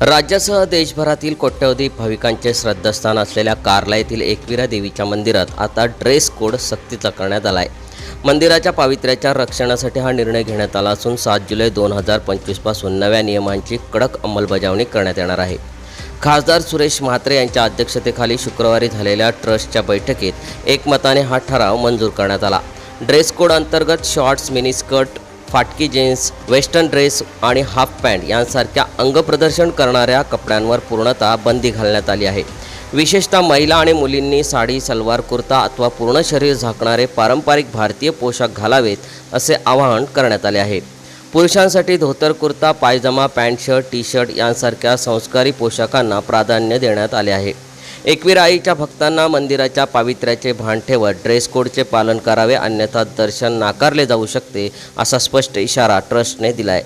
राज्यासह देशभरातील कोट्यवधी भाविकांचे श्रद्धास्थान असलेल्या कार्ला येथील एकविरा देवीच्या मंदिरात आता ड्रेस कोड सक्तीचा करण्यात आला आहे मंदिराच्या पावित्र्याच्या रक्षणासाठी हा निर्णय घेण्यात आला असून सात जुलै दोन हजार पंचवीसपासून नव्या नियमांची कडक अंमलबजावणी करण्यात येणार आहे. खासदार सुरेश म्हात्रे यांच्या अध्यक्षतेखाली शुक्रवारी झालेल्या ट्रस्टच्या बैठकीत एकमताने हा ठराव मंजूर करण्यात आला. ड्रेस कोड अंतर्गत शॉर्ट्स मिनी स्कर्ट फाटकी जीन्स वेस्टर्न ड्रेस आणि हाफ पॅन्ट यांसारख्या अंगप्रदर्शन करणाऱ्या कपड्यांवर पूर्णतः बंदी घालण्यात आली आहे. विशेषतः महिला आणि मुलींनी साडी सलवार कुर्ता अथवा पूर्ण शरीर झाकणारे पारंपरिक भारतीय पोशाख घालावेत असे आवाहन करण्यात आले आहे. पुरुषांसाठी धोतर kurta pyjama pant shirt T shirt यांसारख्या संस्कारी पोशाखांना प्राधान्य देण्यात आले आहे. एकविराईच्या भक्तांना मंदिराच्या पावित्र्याचे भान ठेवत ड्रेस कोडचे पालन करावे अन्यथा दर्शन नाकारले जाऊ शकते असा स्पष्ट इशारा ट्रस्टने दिला आहे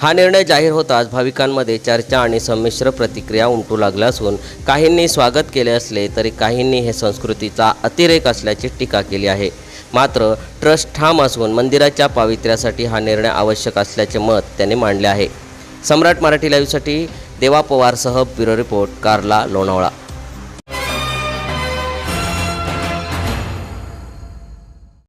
हा निर्णय जाहीर होताच भाविकांमध्ये चर्चा आणि संमिश्र प्रतिक्रिया उमटू लागल्या असून काहींनी स्वागत केले असले तरी काहींनी हे संस्कृतीचा अतिरेक असल्याची टीका केली आहे. मात्र ट्रस्ट ठाम असून मंदिराच्या पावित्र्यासाठी हा निर्णय आवश्यक असल्याचे मत त्यांनी मांडले आहे. सम्राट मराठी लाईव्हसाठी देवा पवारसह ब्युरो रिपोर्ट कारला लोणावळा.